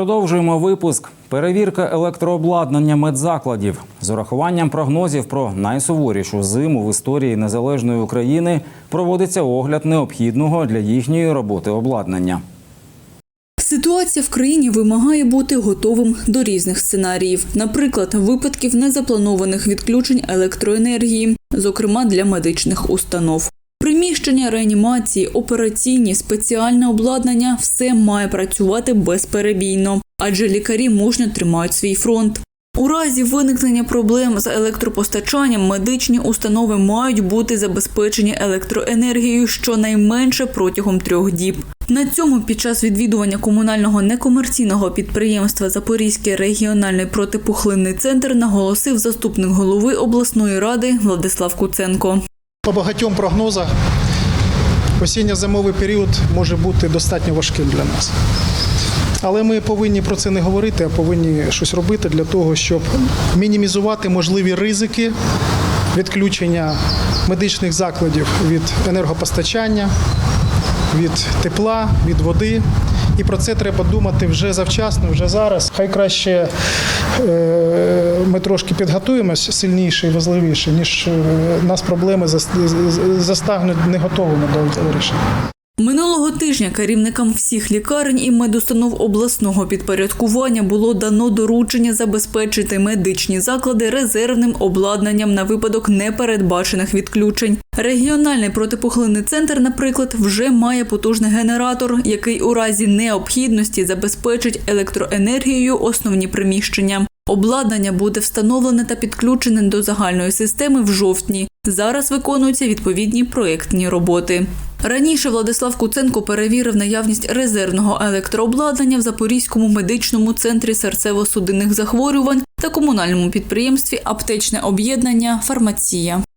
Продовжуємо випуск. Перевірка електрообладнання медзакладів з урахуванням прогнозів про найсуворішу зиму в історії незалежної України проводиться огляд необхідного для їхньої роботи обладнання. Ситуація в країні вимагає бути готовим до різних сценаріїв, наприклад, випадків незапланованих відключень електроенергії, зокрема для медичних установ. Приміщення реанімації, операційні, спеціальне обладнання все має працювати безперебійно, адже лікарі мужньо тримають свій фронт. У разі виникнення проблем з електропостачанням медичні установи мають бути забезпечені електроенергією щонайменше протягом трьох діб. На цьому під час відвідування комунального некомерційного підприємства Запорізький регіональний протипухлинний центр наголосив заступник голови обласної ради Владислав Куценко. По багатьом прогнозах осінньо-зимовий період може бути достатньо важким для нас. Але ми повинні про це не говорити, а повинні щось робити для того, щоб мінімізувати можливі ризики відключення медичних закладів від енергопостачання, від тепла, від води. І про це треба думати вже завчасно, вже зараз. Хай краще е, ми трошки підготуємось сильніше і важливіше, ніж е, нас проблеми застагнуть не готовими до вирішення. Минулого тижня керівникам всіх лікарень і медустанов обласного підпорядкування було дано доручення забезпечити медичні заклади резервним обладнанням на випадок непередбачених відключень. Регіональний протипухлинний центр, наприклад, вже має потужний генератор, який у разі необхідності забезпечить електроенергією основні приміщення. Обладнання буде встановлене та підключене до загальної системи в жовтні. Зараз виконуються відповідні проєктні роботи. Раніше Владислав Куценко перевірив наявність резервного електрообладнання в Запорізькому медичному центрі серцево-судинних захворювань та комунальному підприємстві Аптечне об'єднання Фармація.